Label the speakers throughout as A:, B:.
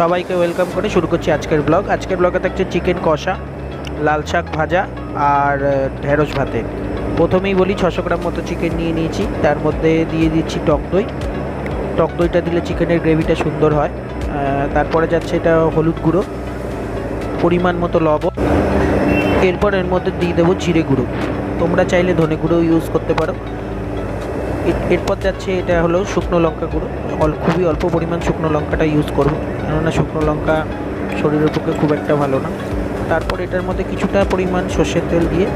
A: সবাইকে ওয়েলকাম করে শুরু করছি আজকের ব্লগ আজকের ব্লগে থাকছে চিকেন কষা, লাল শাক ভাজা আর ঢেঁড়স ভাতে। প্রথমেই বলি ছশো গ্রাম মতো চিকেন নিয়ে নিয়েছি। তার মধ্যে দিয়ে দিচ্ছি টক দই। টক দইটা দিলে চিকেনের গ্রেভিটা সুন্দর হয়। তারপরে যাচ্ছে এটা হলুদ গুঁড়ো, পরিমাণ মতো লবণ। এরপর এর মধ্যে দিয়ে দেবো জিরে গুঁড়ো। তোমরা চাইলে ধনে গুঁড়ো ইউজ করতে পারো। এরপর যাচ্ছে এটা হলো শুকনো লঙ্কা গুঁড়ো। খুবই অল্প পরিমাণ শুকনো লঙ্কাটা ইউজ করব। কেননা শুকনো লঙ্কা শরীরের পক্ষে খুব একটা ভালো না। তারপর এটার মধ্যে কিছুটা পরিমাণ সর্ষের তেল দিয়ে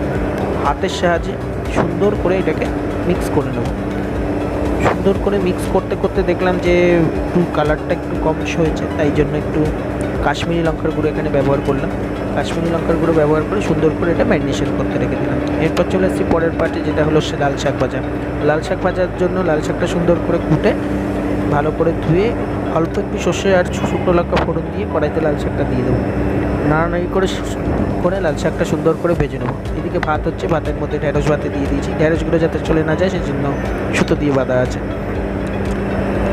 A: হাতের সাহায্যে সুন্দর করে এটাকে মিক্স করে নেব। সুন্দর করে মিক্স করতে করতে দেখলাম যে একটু কালারটা একটু কম হয়েছে, তাই জন্য একটু কাশ্মীরি লঙ্কার গুঁড়ো এখানে ব্যবহার করলাম। কাশ্মীরি লঙ্কার গুঁড়ো ব্যবহার করে সুন্দর করে এটা ম্যারিনেশন করতে রেখে দিলাম। এরপর চলে আসছি পরের পার্টে, যেটা হলো সে লাল শাক ভাজা। লাল শাক ভাজার জন্য লাল শাকটা সুন্দর করে কুটে, ভালো করে ধুয়ে, অল্প একটু সর্ষে আর শুকনো লঙ্কা ফোড়ন দিয়ে কড়াইতে লাল শাকটা দিয়ে দেবো। নাড়ানাড়ি করে করে লাল শাকটা সুন্দর করে ভেজে নেব। এদিকে ভাত হচ্ছে, ভাতের মধ্যে ঢেঁড়স ভাতে দিয়ে দিয়েছি। ঢেঁড়সগুলো যাতে চলে না যায় সেই জন্য সুতো দিয়ে বাঁধা আছে।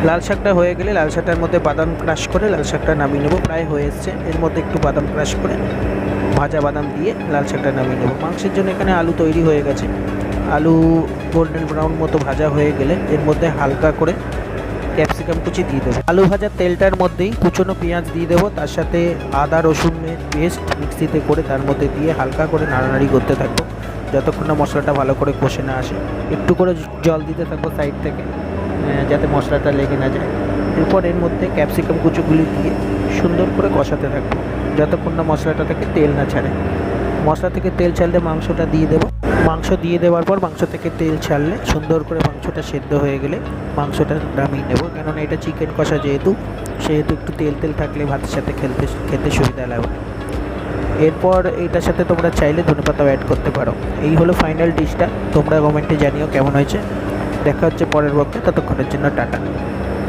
A: লাল শাকটা হয়ে গেলে লাল শাকটার মধ্যে বাদাম ক্রাশ করে লাল শাকটা নামিয়ে নেব। প্রায় হয়ে এসছে। এর মধ্যে একটু বাদাম ক্রাশ করে ভাজা বাদাম দিয়ে লাল শাকটা নামিয়ে নেব। মাংসের জন্য এখানে আলু তৈরি হয়ে গেছে। আলু গোল্ডেন ব্রাউন মতো ভাজা হয়ে গেলে এর মধ্যে হালকা করে ক্যাপসিকাম কুচি দিয়ে দেবো। আলু ভাজার তেলটার মধ্যেই কুচনো পেঁয়াজ দিয়ে দেবো। তার সাথে আদা রসুনের পেস্ট মিক্সিতে করে তার মধ্যে দিয়ে হালকা করে নাড়ানাড়ি করতে থাকব। যতক্ষণ না মশলাটা ভালো করে কষে না আসে। একটু করে জল দিতে থাকব সাইড থেকে। যাতে মশলাটা লেগে না যায়। এরপর এর মধ্যে ক্যাপসিকাম কুচুগুলি দিয়ে সুন্দর করে কষাতে থাকব। যতক্ষণ না মশলাটা থেকে তেল না ছাড়ে। মশলা থেকে তেল ছাড়লে মাংসটা দিয়ে দেবো। মাংস দিয়ে দেওয়ার পর মাংস থেকে তেল ছাড়লে সুন্দর করে মাংসটা সেদ্ধ হয়ে গেলে মাংসটা নামিয়ে নেব। কেননা এটা চিকেন কষা যেহেতু, সেহেতু একটু তেল তেল থাকলে ভাতের সাথে খেলতে খেতে সুবিধা লাগবে এরপর এটার সাথে তোমরা চাইলে ধনেপাতাও অ্যাড করতে পারো। এই হলো ফাইনাল ডিশটা তোমরা কমেন্টে জানিও কেমন হয়েছে। দেখা হচ্ছে পরের বক্তে ততক্ষণের জন্য টাটা।